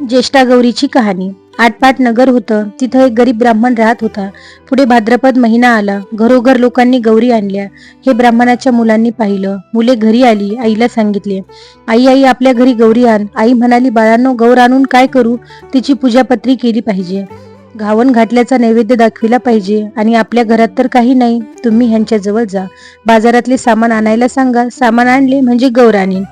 ज्येष्ठा गौरीची कहाणी. आटपाट नगर होतं. तिथं एक गरीब ब्राह्मण राहत होता. पुढे भाद्रपद महिना आला. घरोघर लोकांनी गौरी आणल्या. हे ब्राह्मणाच्या मुलांनी पाहिलं. मुले घरी आली. आईला सांगितले आई आई आपल्या घरी गौरी आण. आई म्हणाली बाळांनो गौर आणून काय करू? तिची पूजापत्री केली पाहिजे. घावन घातल्याचा नैवेद्य दाखविला पाहिजे. आणि आपल्या घरात तर काही नाही. तुम्ही ह्यांच्या जवळ जा. बाजारातले सामान आणायला सांगा. सामान आणले म्हणजे गौर आणीन.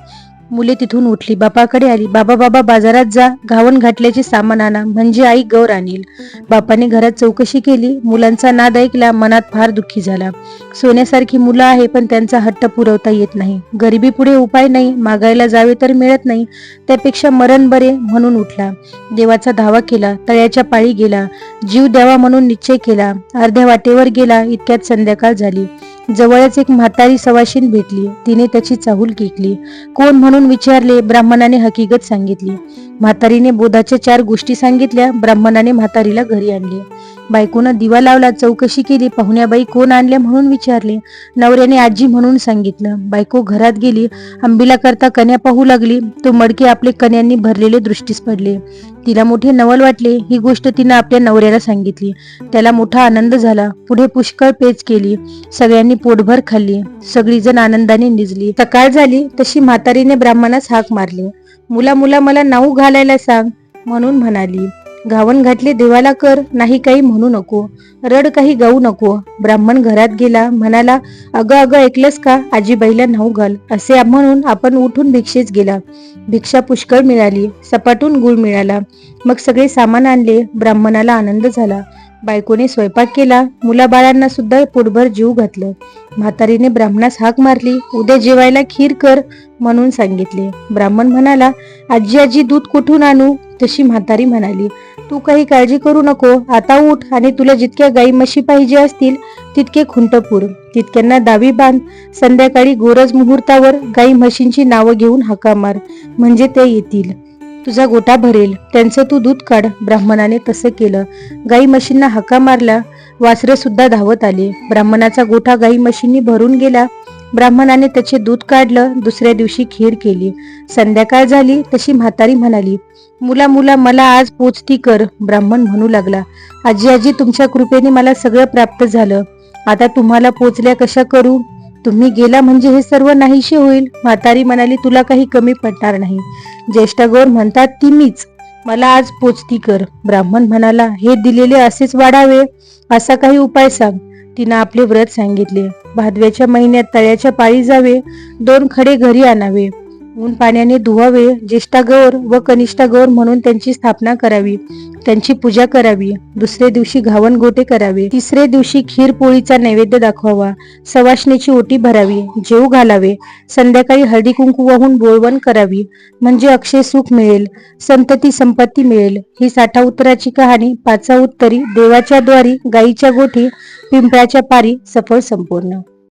मुले तिथून उठली. बापाकडे आली. बाबा बाबा बाजारात जा. घावन घातल्याचे सामान आणा. म्हणजे आई गौर आणील. बापाने घरात चौकशी केली. मुलांचा नाद ऐकला. मनात फार दुःखी झाला. सोन्यासारखी मुलं आहे पण त्यांचा हट्ट पुरवता येत नाही. गरिबी पुढे उपाय नाही. मागायला जावे तर मिळत नाही. त्यापेक्षा मरण बरे म्हणून उठला. देवाचा धावा केला. तळ्याच्या पाळी गेला. जीव द्यावा म्हणून निश्चय केला. अर्ध्या वाटेवर गेला इतक्यात संध्याकाळ झाली. जवळच एक म्हातारी सवाशीन भेटली. तिने त्याची चाहूल केकली कोण म्हणून विचारले ब्राह्मणाने हकीकत सांगितली. म्हातारीने बोधाच्या चार गोष्टी सांगितल्या. ब्राह्मणाने म्हातारीला घरी आणले. बायकोनं दिवा लावला चौकशी केली पाहुण्याबाई कोण आणल्या म्हणून विचारले. नवऱ्याने आजी म्हणून सांगितलं. बायको घरात गेली आंबीला करता कन्या पाहू लागली. तो मडके आपले कन्यांनी भरलेले दृष्टीस पडले. तिला मोठे नवल वाटले. ही गोष्ट तिनं आपल्या नवऱ्याला सांगितली. त्याला मोठा आनंद झाला. पुढे पुष्कळ पेच केली. सगळ्यांनी पोटभर खाल्ली. सगळीजण आनंदाने निजली. सकाळ झाली. तशी म्हातारीने ब्राह्मणास हाक मारली. मुला मुला मला नाऊ घालायला सांग म्हणून म्हणाली. घावन घातले देवाला कर नाही काही म्हणू नको. रड काही गाऊ नको. ब्राह्मण घरात गेला म्हणाला अगं अगं ऐकलंस का? आजीबाईला नाऊ घाल. असे म्हणून आपण उठून भिक्षेच गेला. भिक्षा पुष्कळ मिळाली. सपाटून गुळ मिळाला. मग सगळे सामान आणले. ब्राह्मणाला आनंद झाला. बायकोने स्वयंपाक केला मुलाबाळांना सुद्धा पोटभर जीव घातलं. म्हातारीने ब्राह्मणास हाक मारली उद्या जेवायला खीर कर म्हणून सांगितले. ब्राह्मण म्हणाला आजी आजी दूध कुठून आणू? तशी म्हातारी म्हणाली तू काही काळजी करू नको आता उठ आणि तुला जितक्या गाई म्हशी पाहिजे असतील तितके खुंटपूर तितक्यांना दावी बांध. संध्याकाळी गोरज मुहूर्तावर गाई म्हशींची नावं घेऊन हाका मार म्हणजे ते येतील. तुझा गोटा भरेल. त्यांचं तू दूध काढ. ब्राह्मणाने तसं केलं. गाई म्हशींना हाका मारला. वासरे सुद्धा धावत आले. ब्राह्मणाचा गोठा गाई म्हशींनी भरून गेला. ब्राह्मणाने त्याचे दूध काढलं. दुसऱ्या दिवशी खीर केली. संध्याकाळ झाली. तशी म्हातारी म्हणाली मुला मुला मला आज पोचती कर. ब्राह्मण म्हणू लागला आजी आजी तुमच्या कृपेने मला सगळं प्राप्त झालं. आता तुम्हाला पोचल्या कशा करू? तुम्ही गेला म्हणजे हे सर्व नाहीशे होईल. म्हातारी म्हणाली तुला काही कमी पडणार नाही. ज्येष्ठ गौर म्हणतात ती मीच मला आज पोचती कर. ब्राह्मण म्हणाला हे दिलेले असेच वाढावे. असा काही उपाय सांग. तिनं आपले व्रत सांगितले. भादव्याच्या महिन्यात तळ्याच्या पाळी जावे. दोन खडे घरी आणावे. ऊन पाण्याने धुवावे ज्येष्ठा गौर व कनिष्ठा गौर म्हणून त्यांची स्थापना करावी. त्यांची पूजा करावी. दुसरे दिवशी घावन गोटे करावे. तिसरे दिवशी खीर पोळीचा नैवेद्य दाखवावा. सवाशणीची ओटी भरावी. जेऊ घालावे. संध्याकाळी हळदी कुंकू वाहून बोळवण करावी. म्हणजे अक्षय सुख मिळेल. संतती संपत्ती मिळेल. ही साठा उत्तराची कहाणी पाचा उत्तरी देवाच्या द्वारी गाईच्या गोठी पिंपळाच्या पारी सफळ संपूर्ण.